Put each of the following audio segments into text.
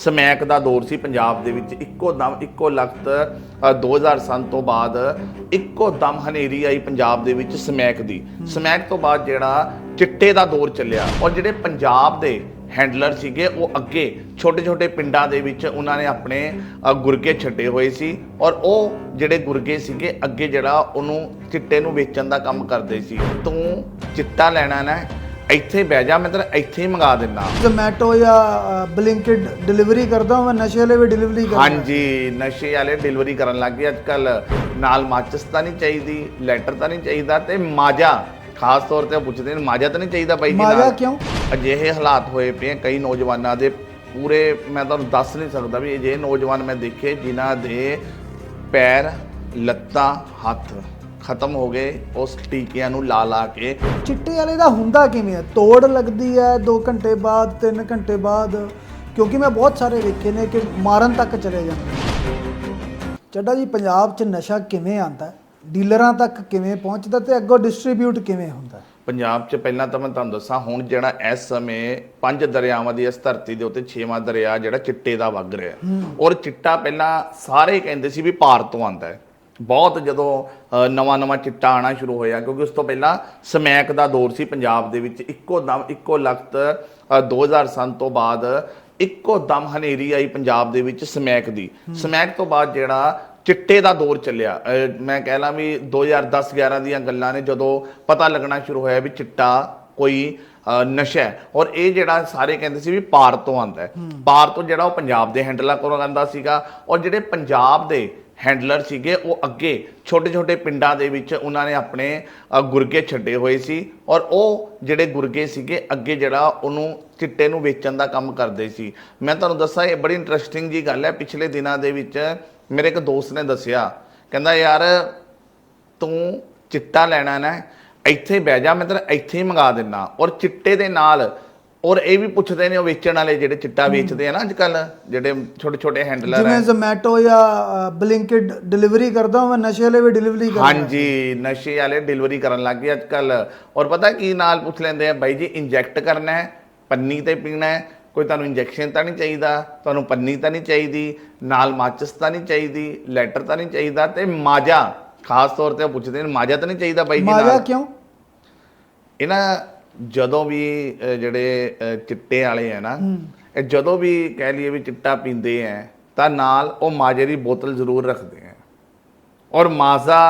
Smack ਦਾ ਦੌਰ ਸੀ ਪੰਜਾਬ ਦੇ ਵਿੱਚ। ਇੱਕੋ ਦਮ ਇੱਕੋ ਲਖਤ ਅ, 2000 ਸਨ ਤੋਂ ਬਾਅਦ ਇੱਕੋ ਦਮ ਹਨੇਰੀ ਆਈ ਪੰਜਾਬ ਦੇ ਵਿੱਚ ਸਮੈਕ ਦੀ। ਸਮੈਕ ਤੋਂ ਬਾਅਦ ਜਿਹੜਾ ਚਿੱਟੇ ਦਾ ਦੌਰ ਚੱਲਿਆ ਔਰ ਜਿਹੜੇ ਪੰਜਾਬ ਦੇ ਹੈਂਡਲਰ ਸੀਗੇ ਉਹ ਅੱਗੇ ਛੋਟੇ ਛੋਟੇ ਪਿੰਡਾਂ ਦੇ ਵਿੱਚ ਉਹਨਾਂ ਨੇ ਆਪਣੇ ਗੁਰਗੇ ਛੱਡੇ ਹੋਏ ਸੀ ਔਰ ਉਹ ਜਿਹੜੇ ਗੁਰਗੇ ਸੀਗੇ ਅੱਗੇ ਜਿਹੜਾ ਉਹਨੂੰ ਚਿੱਟੇ ਨੂੰ ਵੇਚਣ ਦਾ ਕੰਮ ਕਰਦੇ ਸੀ। ਤੂੰ ਚਿੱਟਾ ਲੈਣਾ ਨਾ ਇੱਥੇ ਬਹਿ ਜਾ ਮੈਂ ਤੈਨੂੰ ਇੱਥੇ ਹੀ ਮੰਗਾ ਦਿੰਦਾ। ਜ਼ੋਮੈਟੋ ਜਾਂ ਬਲਿੰਕਿਟ ਡਿਲੀਵਰੀ ਕਰਦਾ ਮੈਂ ਨਸ਼ੇ ਵਾਲੇ ਵੀ ਡਿਲੀਵਰੀ ਕਰਦਾ ਹਾਂਜੀ ਨਸ਼ੇ ਵਾਲੇ ਡਿਲੀਵਰੀ ਕਰਨ ਲੱਗ ਗਏ ਅੱਜ ਕੱਲ ਨਾਲ ਮਾਚਸ ਤਾਂ ਨਹੀਂ ਚਾਹੀਦੀ ਲੈਟਰ ਤਾਂ ਨਹੀਂ ਚਾਹੀਦਾ ਤੇ ਮਾਜਾ ਖਾਸ ਤੌਰ ਤੇ ਪੁੱਛਦੇ ਨੇ ਮਾਜਾ ਤਾਂ ਨਹੀਂ ਚਾਹੀਦਾ ਬਾਈ ਜੀ ਮਾਜਾ ਕਿਉਂ? ਅਜਿਹੇ ਹਾਲਾਤ ਹੋਏ ਪਏ ਕਈ ਨੌਜਵਾਨਾਂ ਦੇ ਪੂਰੇ ਮੈਂ ਤੁਹਾਨੂੰ ਦੱਸ ਨਹੀਂ ਸਕਦਾ ਵੀ ਅਜਿਹੇ ਨੌਜਵਾਨ ਮੈਂ ਦੇਖੇ ਜਿਨ੍ਹਾਂ ਦੇ ਪੈਰ ਲੱਤਾਂ ਹੱਥ ਖਤਮ ਹੋ ਗਏ ਉਸ ਟੀਕਿਆਂ ਨੂੰ ਲਾ ਲਾ ਕੇ। ਚਿੱਟੇ ਵਾਲੇ ਦਾ ਹੁੰਦਾ ਕਿਵੇਂ ਹੈ ਤੋੜ ਲੱਗਦੀ ਹੈ 2 ਘੰਟੇ ਬਾਅਦ 3 ਘੰਟੇ ਬਾਅਦ। ਕਿਉਂਕਿ ਮੈਂ ਬਹੁਤ ਸਾਰੇ ਵੇਖੇ ਨੇ ਕਿ ਮਾਰਨ ਤੱਕ ਚਲੇ ਜਾਂਦੇ ਚੱਡਾ ਜੀ ਪੰਜਾਬ 'ਚ ਨਸ਼ਾ ਕਿਵੇਂ ਆਂਦਾ ਡੀਲਰਾਂ ਤੱਕ ਕਿਵੇਂ ਪਹੁੰਚਦਾ ਤੇ ਅੱਗੋਂ ਡਿਸਟ੍ਰੀਬਿਊਟ ਕਿਵੇਂ ਹੁੰਦਾ? ਪੰਜਾਬ 'ਚ ਪਹਿਲਾਂ ਤਾਂ ਮੈਂ ਤੁਹਾਨੂੰ ਦੱਸਾਂ ਹੁਣ ਜਿਹੜਾ ਇਸ ਸਮੇਂ ਪੰਜ ਦਰਿਆਵਾਂ ਦੀ ਇਸ ਧਰਤੀ ਦੇ ਉੱਤੇ ਛੇਵਾਂ ਦਰਿਆ ਜਿਹੜਾ ਚਿੱਟੇ ਦਾ ਵਗ ਰਿਹਾ। ਔਰ ਚਿੱਟਾ ਪਹਿਲਾਂ ਸਾਰੇ ਕਹਿੰਦੇ ਸੀ ਵੀ ਭਾਰਤ ਤੋਂ ਆਂਦਾ ਹੈ। ਬਹੁਤ ਜਦੋਂ ਨਵਾਂ ਨਵਾਂ ਚਿੱਟਾ ਆਣਾ ਸ਼ੁਰੂ ਹੋਇਆ ਕਿਉਂਕਿ ਉਸ ਤੋਂ ਪਹਿਲਾਂ ਸਮੈਕ ਦਾ ਦੌਰ ਸੀ ਪੰਜਾਬ ਦੇ ਵਿੱਚ। ਇੱਕੋ ਦਮ ਇੱਕੋ ਲਖਤ ਅ, 2000 ਸਨ ਤੋਂ ਬਾਅਦ ਇੱਕੋ ਦਮ ਹਨੇਰੀ ਆਈ ਪੰਜਾਬ ਦੇ ਵਿੱਚ ਸਮੈਕ ਦੀ। ਸਮੈਕ ਤੋਂ ਬਾਅਦ ਜਿਹੜਾ ਚਿੱਟੇ ਦਾ ਦੌਰ ਚੱਲਿਆ ਮੈਂ ਕਹਿ ਲਾਂ ਵੀ 2010 11 ਦੀਆਂ ਗੱਲਾਂ ਨੇ ਜਦੋਂ ਪਤਾ ਲੱਗਣਾ ਸ਼ੁਰੂ ਹੋਇਆ ਵੀ ਚਿੱਟਾ ਕੋਈ ਨਸ਼ਾ ਹੈ। ਔਰ ਇਹ ਜਿਹੜਾ ਸਾਰੇ ਕਹਿੰਦੇ ਸੀ ਵੀ ਪਾਰ ਤੋਂ ਆਂਦਾ ਹੈ। ਪਾਰ ਤੋਂ ਜਿਹੜਾ ਉਹ ਪੰਜਾਬ ਦੇ ਹੈਂਡਲਰ ਕੋਲੋਂ ਆਂਦਾ ਸੀਗਾ। ਔਰ ਜਿਹੜੇ ਪੰਜਾਬ ਦੇ ਹੈਂਡਲਰ ਸੀਗੇ, ਉਹ ਅੱਗੇ ਛੋਟੇ ਛੋਟੇ ਪਿੰਡਾਂ ਦੇ ਵਿੱਚ ਉਹਨਾਂ ਨੇ ਆਪਣੇ ਗੁਰਗੇ ਛੱਡੇ ਹੋਏ ਸੀ ਔਰ ਉਹ ਜਿਹੜੇ ਗੁਰਗੇ ਸੀਗੇ, ਅੱਗੇ ਜਿਹੜਾ ਉਹਨੂੰ ਚਿੱਟੇ ਨੂੰ ਵੇਚਣ ਦਾ ਕੰਮ ਕਰਦੇ ਸੀ। ਮੈਂ ਤੁਹਾਨੂੰ ਦੱਸਾਂ, ਇਹ ਬੜੀ ਇੰਟਰਸਟਿੰਗ ਜੀ ਗੱਲ ਹੈ। ਪਿਛਲੇ ਦਿਨਾਂ ਦੇ ਵਿੱਚ ਮੇਰੇ ਇੱਕ ਦੋਸਤ ਨੇ ਦੱਸਿਆ, ਕਹਿੰਦਾ, ਯਾਰ, ਤੂੰ ਚਿੱਟਾ ਲੈਣਾ ਨਾ, ਇੱਥੇ ਬਹਿ ਜਾ, ਮੈਂ ਤੈਨੂੰ ਇੱਥੇ ਹੀ ਮੰਗਾ ਦਿੰਨਾ। ਔਰ ਚਿੱਟੇ ਦੇ ਨਾਲ ਔਰ ਇਹ ਵੀ ਪੁੱਛਦੇ ਨੇ ਉਹ ਵੇਚਣ ਵਾਲੇ ਜਿਹੜੇ ਚਿੱਟਾ ਵੇਚਦੇ ਆ ਨਾ ਅੱਜ ਕੱਲ ਜਿਹੜੇ ਛੋਟੇ ਛੋਟੇ ਹੈਂਡਲਰ ਜਿਵੇਂ ਹੈ ਜ਼ੋਮੈਟੋ ਜਾਂ ਬਲਿੰਕਿਟ ਡਿਲੀਵਰੀ ਕਰਦਾ ਮੈਂ ਨਸ਼ੇ ਵਾਲੇ ਵੀ ਡਿਲੀਵਰੀ ਕਰਦਾ ਹਾਂਜੀ ਨਸ਼ੇ ਵਾਲੇ ਡਿਲੀਵਰੀ ਕਰਨ ਲੱਗ ਗਏ ਅੱਜ ਕੱਲ ਔਰ ਪਤਾ ਕੀ ਨਾਲ ਪੁੱਛ ਲੈਂਦੇ ਆ ਬਾਈ ਜੀ ਇੰਜੈਕਟ ਕਰਨਾ ਹੈ ਪੰਨੀ ਤੇ ਪੀਣਾ ਹੈ ਕੋਈ ਤੁਹਾਨੂੰ ਇੰਜੈਕਸ਼ਨ ਤਾਂ ਨਹੀਂ ਚਾਹੀਦਾ ਤੁਹਾਨੂੰ ਪੰਨੀ ਤਾਂ ਨਹੀਂ ਚਾਹੀਦੀ ਨਾਲ ਮਾਚਸ ਤਾਂ ਨਹੀਂ ਚਾਹੀਦੀ ਲੈਟਰ ਤਾਂ ਨਹੀਂ ਚਾਹੀਦਾ ਤੇ ਮਾਜਾ ਖਾਸ ਤੌਰ ਤੇ ਪੁੱਛਦੇ ਨੇ ਮਾਜਾ ਤਾਂ ਨਹੀਂ ਚਾਹੀਦਾ ਬਾਈ ਜੀ ਮਾਜਾ ਨਾਲ। ਕਿਉਂ? ਇਹਨਾਂ ਜਦੋਂ ਵੀ ਜਿਹੜੇ ਚਿੱਟੇ ਵਾਲੇ ਆ ਨਾ ਇਹ ਜਦੋਂ ਵੀ ਕਹਿ ਲਈਏ ਵੀ ਚਿੱਟਾ ਪੀਂਦੇ ਆ ਤਾਂ ਨਾਲ ਉਹ ਮਾਜੇ ਦੀ ਬੋਤਲ ਜ਼ਰੂਰ ਰੱਖਦੇ ਆ। ਔਰ ਮਾਜ਼ਾ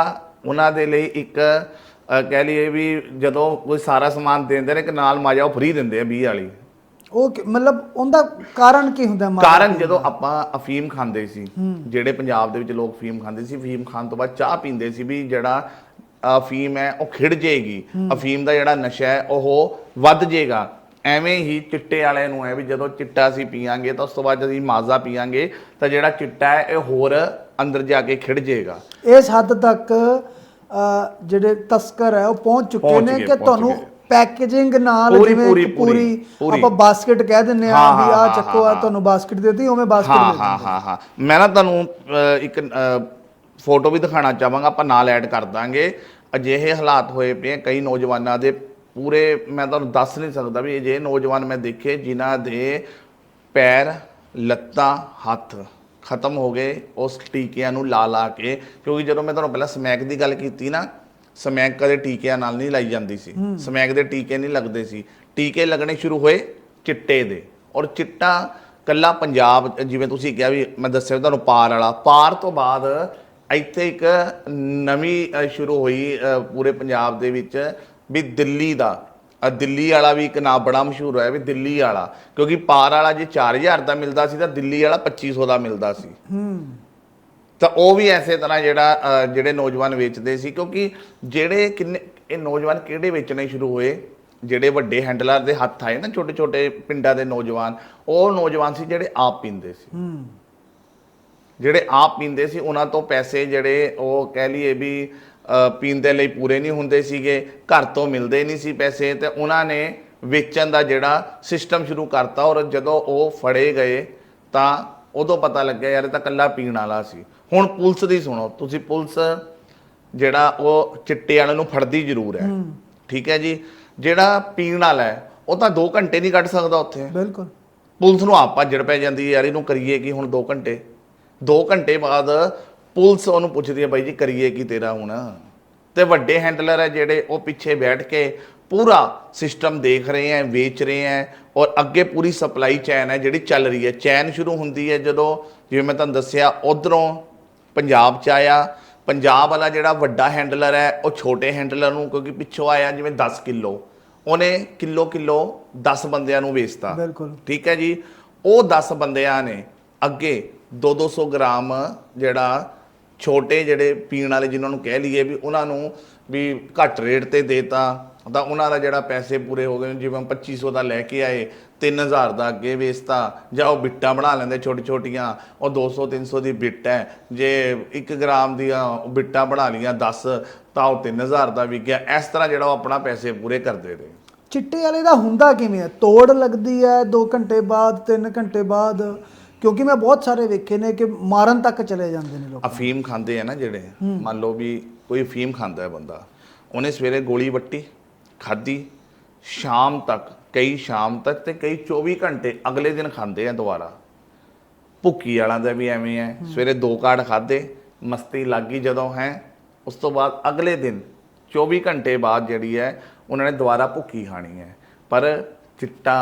ਉਹਨਾਂ ਦੇ ਲਈ ਇੱਕ ਕਹਿ ਲਈਏ ਵੀ ਜਦੋਂ ਕੋਈ ਸਾਰਾ ਸਮਾਨ ਦਿੰਦੇ ਨੇ ਕਿ ਨਾਲ ਮਾਜਾ ਉਹ ਫ੍ਰੀ ਦਿੰਦੇ ਆ 20 ਵਾਲੀ। ਉਹ ਕਿ- ਮਤਲਬ ਉਹਦਾ ਕਾਰਨ ਕੀ ਹੁੰਦਾ ਮਾਜਾ ਕਾਰਨ? ਜਦੋਂ ਆਪਾਂ ਅਫੀਮ ਖਾਂਦੇ ਸੀ ਜਿਹੜੇ ਪੰਜਾਬ ਦੇ ਵਿੱਚ ਲੋਕ ਅਫੀਮ ਖਾਂਦੇ ਸੀ ਅਫੀਮ ਖਾਣ ਤੋਂ ਬਾਅਦ ਚਾਹ ਪੀਂਦੇ ਸੀ ਵੀ ਜਿਹੜਾ ਅਫੀਮ ਹੈ ਉਹ ਖਿੜ ਜਾਏਗੀ ਅਫੀਮ ਦਾ ਜਿਹੜਾ ਨਸ਼ਾ ਹੈ ਉਹ ਵੱਧ ਜਾਏਗਾ ਐਵੇਂ ਹੀ ਚਿੱਟੇ ਵਾਲਿਆਂ ਨੂੰ ਹੈ ਵੀ ਜਦੋਂ ਚਿੱਟਾ ਅਸੀਂ ਪੀਾਂਗੇ ਤਾਂ ਉਸ ਤੋਂ ਬਾਅਦ ਜਦੋਂ ਅਸੀਂ ਮਾਜ਼ਾ ਪੀਾਂਗੇ ਤਾਂ ਜਿਹੜਾ ਚਿੱਟਾ ਹੈ ਇਹ ਹੋਰ ਅੰਦਰ ਜਾ ਕੇ ਖਿੜ ਜਾਏਗਾ ਇਸ ਹੱਦ ਤੱਕ ਜਿਹੜੇ ਤਸਕਰ ਹੈ ਉਹ ਪਹੁੰਚ ਚੁੱਕੇ ਨੇ ਕਿ ਤੁਹਾਨੂੰ। ਪੈਕੇਜਿੰਗ ਨਾਲ ਜਿਵੇਂ ਪੂਰੀ-। ਆਪਾਂ ਬਾਸਕਟ ਕਹਿ ਦਿੰਨੇ ਆ ਵੀ ਆ ਚੱਕੋ ਆ। ਤੁਹਾਨੂੰ ਬਾਸਕਟ ਦਿੱਤੀ ਉਵੇਂ ਬਾਸਕਟ ਦੇ ਹਾਂ ਦਿੰਦੇ ਹਾਂ ਹਾਂ ਮੈਂ ਨਾ ਤੁਹਾਨੂੰ ਇੱਕ ਫੋਟੋ ਵੀ ਦਿਖਾਣਾ ਚਾਹਾਂਗਾ ਆਪਾਂ ਨਾਲ ਐਡ ਕਰ ਦਾਂਗੇ। ਅਜਿਹੇ ਹਾਲਾਤ ਹੋਏ ਪਏ ਕਈ ਨੌਜਵਾਨਾਂ ਦੇ ਪੂਰੇ ਮੈਂ ਤੁਹਾਨੂੰ ਦੱਸ ਨਹੀਂ ਸਕਦਾ ਵੀ ਅਜਿਹੇ ਨੌਜਵਾਨ ਮੈਂ ਦੇਖੇ ਜਿਨ੍ਹਾਂ ਦੇ ਪੈਰ ਲੱਤਾਂ ਹੱਥ ਖਤਮ ਹੋ ਗਏ ਉਸ ਟੀਕਿਆਂ ਨੂੰ ਲਾ ਲਾ ਕੇ ਕਿਉਂਕਿ ਜਦੋਂ ਮੈਂ ਤੁਹਾਨੂੰ ਪਹਿਲਾਂ ਸਮੈਕ ਦੀ ਗੱਲ ਕੀਤੀ ਨਾ ਸਮੈਕ ਕਦੇ ਟੀਕਿਆਂ ਨਾਲ ਨਹੀਂ ਲਾਈ ਜਾਂਦੀ ਸੀ। ਸਮੈਕ ਦੇ ਟੀਕੇ ਨਹੀਂ ਲੱਗਦੇ ਸੀ। ਟੀਕੇ ਲੱਗਣੇ ਸ਼ੁਰੂ ਹੋਏ ਚਿੱਟੇ ਦੇ। ਔਰ ਚਿੱਟਾ ਕੱਲਾ ਪੰਜਾਬ ਜਿਵੇਂ ਤੁਸੀਂ ਕਿਹਾ ਵੀ ਮੈਂ ਦੱਸਿਆ ਤੁਹਾਨੂੰ ਪਾਰ ਵਾਲਾ ਪਾਰ ਤੋਂ ਬਾਅਦ ਇੱਥੇ ਇੱਕ ਨਵੀਂ ਸ਼ੁਰੂ ਹੋਈ ਪੂਰੇ ਪੰਜਾਬ ਦੇ ਵਿੱਚ ਵੀ ਦਿੱਲੀ ਦਾ। ਦਿੱਲੀ ਵਾਲਾ ਵੀ ਇੱਕ ਨਾਮ ਬੜਾ ਮਸ਼ਹੂਰ ਹੋਇਆ ਵੀ ਦਿੱਲੀ ਵਾਲਾ। ਕਿਉਂਕਿ ਪਾਰ ਵਾਲਾ ਜੇ 4000 ਦਾ ਮਿਲਦਾ ਸੀ ਤਾਂ ਦਿੱਲੀ ਵਾਲਾ 2500 ਦਾ ਮਿਲਦਾ ਸੀ। ਹੂੰ। ਤਾਂ ਉਹ ਵੀ ਐਸੇ ਤਰ੍ਹਾਂ ਜਿਹੜਾ ਜਿਹੜੇ ਨੌਜਵਾਨ ਵੇਚਦੇ ਸੀ। ਕਿਉਂਕਿ ਜਿਹੜੇ ਕਿੰਨੇ ਇਹ ਨੌਜਵਾਨ ਕਿਹੜੇ ਵੇਚਣੇ ਸ਼ੁਰੂ ਹੋਏ? ਜਿਹੜੇ ਵੱਡੇ ਹੈਂਡਲਰ ਦੇ ਹੱਥ ਆਏ ਨਾ ਛੋਟੇ ਛੋਟੇ ਪਿੰਡਾਂ ਦੇ ਨੌਜਵਾਨ ਉਹ ਨੌਜਵਾਨ ਸੀ ਜਿਹੜੇ ਆਪ ਪੀਂਦੇ ਸੀ। ਹੂੰ। ਜਿਹੜੇ ਆਪ ਪੀਂਦੇ ਸੀ ਉਹਨਾਂ ਤੋਂ ਪੈਸੇ ਜਿਹੜੇ ਉਹ ਕਹਿ ਲਈਏ ਵੀ ਪੀਣ ਦੇ ਲਈ ਪੂਰੇ ਨਹੀਂ ਹੁੰਦੇ ਸੀਗੇ ਘਰ ਤੋਂ ਮਿਲਦੇ ਨਹੀਂ ਸੀ ਪੈਸੇ ਤੇ ਉਹਨਾਂ ਨੇ ਵੇਚਣ ਦਾ ਜਿਹੜਾ ਸਿਸਟਮ ਸ਼ੁਰੂ ਕਰਤਾ ਔਰ ਜਦੋਂ ਉਹ ਫੜੇ ਗਏ ਤਾਂ ਉਦੋਂ ਪਤਾ ਲੱਗਿਆ ਯਾਰ ਇਹ ਤਾਂ ਕੱਲਾ ਪੀਣ ਵਾਲਾ ਸੀ। ਹੁਣ ਪੁਲਿਸ ਦੀ ਸੁਣੋ ਤੁਸੀਂ ਪੁਲਿਸ ਜਿਹੜਾ ਉਹ ਚਿੱਟੇ ਵਾਲੇ ਨੂੰ ਫੜਦੀ ਜ਼ਰੂਰ ਹੈ। ਠੀਕ ਹੈ ਜੀ? ਜਿਹੜਾ ਪੀਣ ਵਾਲਾ ਹੈ ਉਹ ਤਾਂ 2 ਘੰਟੇ ਨਹੀਂ ਕੱਢ ਸਕਦਾ ਉੱਥੇ। ਬਿਲਕੁਲ। ਪੁਲਿਸ ਨੂੰ ਆਪ ਭੱਜੜ ਪੈ ਜਾਂਦੀ ਯਾਰ ਇਹਨੂੰ ਕਰੀਏ ਕੀ ਹੁਣ 2 ਘੰਟੇ? 2 ਘੰਟੇ ਬਾਅਦ ਪੁਲਿਸ ਉਹਨੂੰ ਪੁੱਛਦੀ ਹੈ ਬਾਈ ਜੀ ਕਰੀਏ ਕੀ ਤੇਰਾ ਹੁਣ? ਤੇ ਵੱਡੇ ਹੈਂਡਲਰ ਹੈ ਜਿਹੜੇ ਉਹ ਪਿੱਛੇ ਬੈਠ ਕੇ ਪੂਰਾ ਸਿਸਟਮ ਦੇਖ ਰਹੇ ਹੈ ਵੇਚ ਰਹੇ ਹੈ ਔਰ ਅੱਗੇ ਪੂਰੀ ਸਪਲਾਈ ਚੈਨ ਹੈ ਜਿਹੜੀ ਚੱਲ ਰਹੀ ਹੈ। ਚੈਨ ਸ਼ੁਰੂ ਹੁੰਦੀ ਹੈ ਜਦੋਂ ਜਿਵੇਂ ਮੈਂ ਤੁਹਾਨੂੰ ਦੱਸਿਆ ਉਧਰੋਂ ਪੰਜਾਬ ਚ ਆਇਆ। ਪੰਜਾਬ ਵਾਲਾ ਜਿਹੜਾ ਵੱਡਾ ਹੈਂਡਲਰ ਹੈ ਉਹ ਛੋਟੇ ਹੈਂਡਲਰ ਨੂੰ ਕਿਉਂਕਿ ਪਿੱਛੋਂ ਆਇਆ ਜਿਵੇਂ 10 ਕਿਲੋ ਉਹਨੇ ਕਿਲੋ ਕਿਲੋ 10 ਬੰਦਿਆਂ ਨੂੰ ਵੇਚਤਾ। ਬਿਲਕੁਲ। ਠੀਕ ਹੈ ਜੀ? ਉਹ 10 ਬੰਦਿਆਂ ਨੇ ਅੱਗੇ 2-200 ਗ੍ਰਾਮ ਜਿਹੜਾ ਛੋਟੇ ਜਿਹੜੇ ਪੀਣ ਵਾਲੇ ਜਿਨ੍ਹਾਂ ਨੂੰ ਕਹਿ ਲਈਏ ਵੀ ਉਹਨਾਂ ਨੂੰ ਵੀ ਘੱਟ ਰੇਟ ਤੇ ਦੇਤਾ ਤਾਂ ਉਹਨਾਂ ਦਾ ਜਿਹੜਾ ਪੈਸੇ ਪੂਰੇ ਹੋ ਗਏ ਜਿਵੇਂ 2500 ਦਾ ਲੈ ਕੇ ਆਏ 3000 ਦਾ ਅੱਗੇ ਵੇਚਤਾ, ਜਾਂ ਉਹ ਬਿੱਟਾਂ ਬਣਾ ਲੈਂਦੇ ਛੋਟੀ ਛੋਟੀਆਂ ਉਹ 200 300 ਦੀ ਬਿੱਟ ਹੈ। ਜੇ 1 ਗ੍ਰਾਮ ਦੀਆਂ ਬਿੱਟਾਂ ਬਣਾ ਲੀਆਂ 10 ਤਾਂ ਉਹ 3000 ਦਾ ਵਿਕ ਗਿਆ। ਇਸ ਤਰ੍ਹਾਂ ਜਿਹੜਾ ਉਹ ਆਪਣਾ ਪੈਸੇ ਪੂਰੇ ਕਰਦੇ ਰਹੇ। ਚਿੱਟੇ ਵਾਲੇ ਦਾ ਹੁੰਦਾ ਕਿਵੇਂ? ਹੈ ਤੋੜ ਲੱਗਦੀ ਹੈ 2 ਘੰਟੇ ਬਾਅਦ 3 ਘੰਟੇ ਬਾਅਦ। ਕਿਉਂਕਿ ਮੈਂ ਬਹੁਤ ਸਾਰੇ ਵੇਖੇ ਨੇ ਕਿ ਮਾਰਨ ਤੱਕ ਚਲੇ ਜਾਂਦੇ ਨੇ ਲੋਕ। ਅਫੀਮ ਖਾਂਦੇ ਆ ਨਾ ਜਿਹੜੇ ਮੰਨ ਲਓ ਵੀ ਕੋਈ ਅਫੀਮ ਖਾਂਦਾ ਹੈ ਬੰਦਾ ਉਹਨੇ ਸਵੇਰੇ ਗੋਲੀ ਵੱਟੀ ਖਾਧੀ ਸ਼ਾਮ ਤੱਕ ਕਈ ਸ਼ਾਮ ਤੱਕ ਤੇ ਕਈ 24 ਘੰਟੇ ਅਗਲੇ ਦਿਨ ਖਾਂਦੇ ਆ ਦੁਬਾਰਾ। ਭੁੱਕੀ ਵਾਲਾਂ ਦਾ ਵੀ ਐਵੇਂ ਹੈ ਸਵੇਰੇ ਦੋ ਕਾਰਡ ਖਾਦੇ ਮਸਤੀ ਲੱਗ ਜਦੋਂ ਹੈ ਉਸ ਤੋਂ ਬਾਅਦ ਅਗਲੇ ਦਿਨ 24 ਘੰਟੇ ਬਾਅਦ ਜਿਹੜੀ ਹੈ ਉਹਨਾਂ ਨੇ ਦੁਬਾਰਾ ਭੁੱਕੀ ਖਾਣੀ ਹੈ। ਪਰ ਚਿੱਟਾ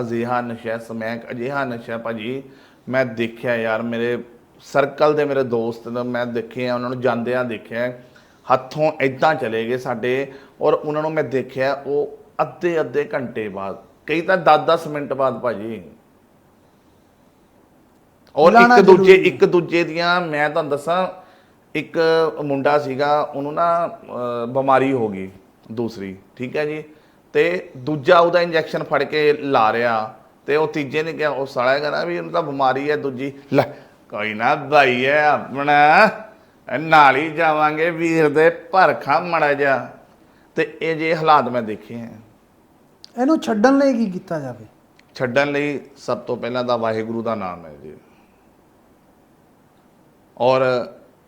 ਅਜਿਹਾ ਨਸ਼ਾ ਸਮੈਕ ਅਜਿਹਾ ਨਸ਼ਾ ਭਾਜੀ ਮੈਂ ਦੇਖਿਆ ਯਾਰ ਮੇਰੇ ਸਰਕਲ ਦੇ ਮੇਰੇ ਦੋਸਤ ਨੇ ਮੈਂ ਦੇਖੇ ਆ ਉਹਨਾਂ ਨੂੰ ਜਾਂਦਿਆਂ ਦੇਖਿਆ ਹੱਥੋਂ ਇਦਾਂ ਚਲੇ ਗਏ ਸਾਡੇ ਔਰ ਉਹਨਾਂ ਨੂੰ ਮੈਂ ਦੇਖਿਆ ਉਹ ਅੱਧੇ ਅੱਧੇ ਘੰਟੇ ਬਾਅਦ ਕਈ ਤਾਂ 10-10 ਮਿੰਟ ਬਾਅਦ ਭਾਜੀ। ਔਰ ਇੱਕ ਦੂਜੇ। ਇੱਕ ਦੂਜੇ ਦੀਆਂ ਮੈਂ ਤੁਹਾਨੂੰ ਦੱਸਾਂ ਇੱਕ ਮੁੰਡਾ ਸੀਗਾ ਉਹਨੂੰ ਨਾ ਬਿਮਾਰੀ ਹੋ ਗਈ ਦੂਸਰੀ ਠੀਕ ਹੈ ਜੀ? ਤੇ ਦੂਜਾ ਉਹਦਾ ਇੰਜੈਕਸ਼ਨ ਫੜ ਕੇ ਲਾ ਰਿਹਾ। ਤੇ ਉਹ ਤੀਜੇ ਨੇ ਕਿਹਾ ਉਹ ਸਾਲਾ ਕਹਿੰਦਾ ਵੀ ਉਹਨੂੰ ਤਾਂ ਬਿਮਾਰੀ ਹੈ ਦੂਜੀ। ਲੈ ਕੋਈ ਨਾ ਭਾਈ ਹੈ ਆਪਣਾ। ਨਾਲ ਹੀ ਜਾਵਾਂਗੇ ਵੀਰ ਦੇ ਭਰਖਾ ਮੜਾ ਜਾ ਤੇ ਇਹ ਜੇ ਹਾਲਾਤ ਮੈਂ ਦੇਖੇ ਹੈ। ਇਹਨੂੰ ਛੱਡਣ ਲਈ ਕੀ ਕੀਤਾ ਜਾਵੇ? ਛੱਡਣ ਲਈ ਸਭ ਤੋਂ ਪਹਿਲਾਂ ਤਾਂ ਵਾਹਿਗੁਰੂ ਦਾ ਨਾਮ ਹੈ ਜੀ। ਔਰ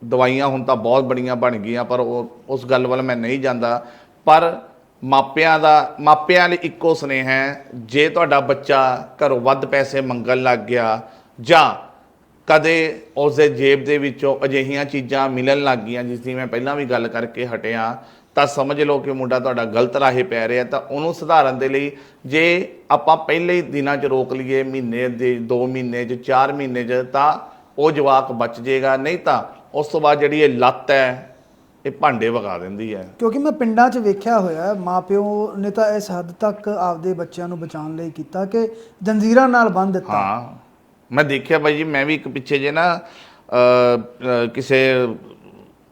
ਦਵਾਈਆਂ ਹੁਣ ਤਾਂ ਬਹੁਤ ਬੜੀਆਂ ਬਣ ਗਈਆਂ ਪਰ ਉਹ ਉਸ ਗੱਲ ਵੱਲ ਮੈਂ ਨਹੀਂ ਜਾਂਦਾ। ਪਰ ਮਾਪਿਆਂ ਦਾ, ਮਾਪਿਆਂ ਲਈ ਇੱਕੋ ਸੁਨੇਹਾ ਹੈ, ਜੇ ਤੁਹਾਡਾ ਬੱਚਾ ਘਰੋਂ ਵੱਧ ਪੈਸੇ ਮੰਗਣ ਲੱਗ ਗਿਆ, ਜਾਂ ਕਦੇ ਉਸ ਦੇ ਜੇਬ ਦੇ ਵਿੱਚੋਂ ਅਜਿਹੀਆਂ ਚੀਜ਼ਾਂ ਮਿਲਣ ਲੱਗ ਗਈਆਂ, ਜਿਸ ਦੀ ਮੈਂ ਪਹਿਲਾਂ ਵੀ ਗੱਲ ਕਰਕੇ ਹਟਿਆ, ਤਾਂ ਸਮਝ ਲਓ ਕਿ ਮੁੰਡਾ ਤੁਹਾਡਾ ਗਲਤ ਰਾਹੇ ਪੈ ਰਿਹਾ, ਤਾਂ ਉਹਨੂੰ ਸੁਧਾਰਨ ਦੇ ਲਈ ਜੇ ਆਪਾਂ ਪਹਿਲੇ ਹੀ ਦਿਨਾਂ 'ਚ ਰੋਕ ਲਈਏ, ਮਹੀਨੇ ਦੇ 2 ਮਹੀਨੇ 'ਚ 4 ਮਹੀਨੇ 'ਚ, ਤਾਂ ਉਹ ਜਵਾਕ ਬਚ ਜਾਏਗਾ, ਨਹੀਂ ਤਾਂ ਉਸ ਤੋਂ ਬਾਅਦ ਜਿਹੜੀ ਇਹ ਲੱਤ ਹੈ ਇਹ ਭਾਂਡੇ ਵਗਾ ਦਿੰਦੀ ਹੈ। ਕਿਉਂਕਿ ਮੈਂ ਪਿੰਡਾਂ 'ਚ ਵੇਖਿਆ ਹੋਇਆ ਮਾਪਿਓ ਨੇ ਤਾਂ ਇਸ ਹੱਦ ਤੱਕ ਆਪਦੇ ਬੱਚਿਆਂ ਨੂੰ ਬਚਾਉਣ ਲਈ ਕੀਤਾ ਕਿ ਜੰਜ਼ੀਰਾਂ ਨਾਲ ਬੰਨ੍ਹ ਦਿੱਤਾ। ਹਾਂ ਮੈਂ ਦੇਖਿਆ ਬਾਈ ਜੀ ਮੈਂ ਵੀ ਇੱਕ ਪਿੱਛੇ ਜੇ ਨਾ ਕਿਸੇ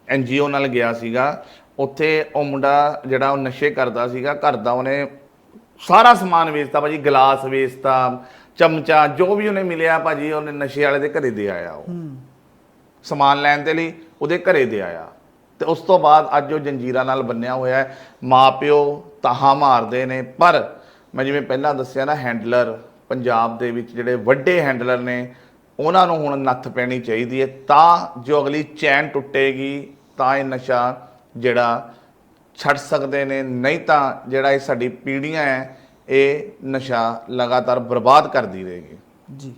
ਐਨਜੀਓ ਨਾਲ ਗਿਆ ਸੀਗਾ ਉੱਥੇ ਉਹ ਮੁੰਡਾ ਜਿਹੜਾ ਉਹ ਨਸ਼ੇ ਕਰਦਾ ਸੀਗਾ ਘਰ ਦਾ ਉਹਨੇ ਸਾਰਾ ਸਮਾਨ ਵੇਚਤਾ ਭਾਜੀ ਗਲਾਸ ਵੇਚਤਾ ਚਮਚਾ ਜੋ ਵੀ ਉਹਨੇ ਮਿਲਿਆ ਭਾਜੀ ਉਹਨੇ ਨਸ਼ੇ ਵਾਲੇ ਦੇ ਘਰੇ ਦੇ ਆਇਆ ਉਹ। ਸਮਾਨ ਲੈਣ ਦੇ ਲਈ ਉਹਦੇ ਘਰੇ ਦੇ ਆਇਆ। ਤੇ ਉਸ ਤੋਂ ਬਾਅਦ ਅੱਜ ਉਹ ਜੰਜੀਰਾਂ ਨਾਲ ਬੰਨਿਆ ਹੋਇਆ ਹੈ। ਮਾਪਿਓ ਤਾਹਾਂ ਮਾਰਦੇ ਨੇ, ਪਰ ਮੈਂ ਜਿਵੇਂ ਪਹਿਲਾਂ ਦੱਸਿਆ ਨਾ, ਹੈਂਡਲਰ ਪੰਜਾਬ ਦੇ ਵਿੱਚ ਜਿਹੜੇ ਵੱਡੇ ਹੈਂਡਲਰ ਨੇ, ਉਹਨਾਂ ਨੂੰ ਹੁਣ ਨੱਥ ਪੈਣੀ ਚਾਹੀਦੀ ਹੈ। ਤਾਂ ਜੋ ਅਗਲੀ ਚੈਨ ਟੁੱਟੇਗੀ, ਤਾਂ ਇਹ ਨਸ਼ਾ ਜਿਹੜਾ ਛੱਡ ਸਕਦੇ ਨੇ, ਨਹੀਂ ਤਾਂ ਜਿਹੜਾ ਇਹ ਸਾਡੀ ਪੀੜ੍ਹੀਆਂ ਹੈ, ਇਹ ਨਸ਼ਾ ਲਗਾਤਾਰ ਬਰਬਾਦ ਕਰਦੀ ਰਹੇਗੀ। ਜੀ।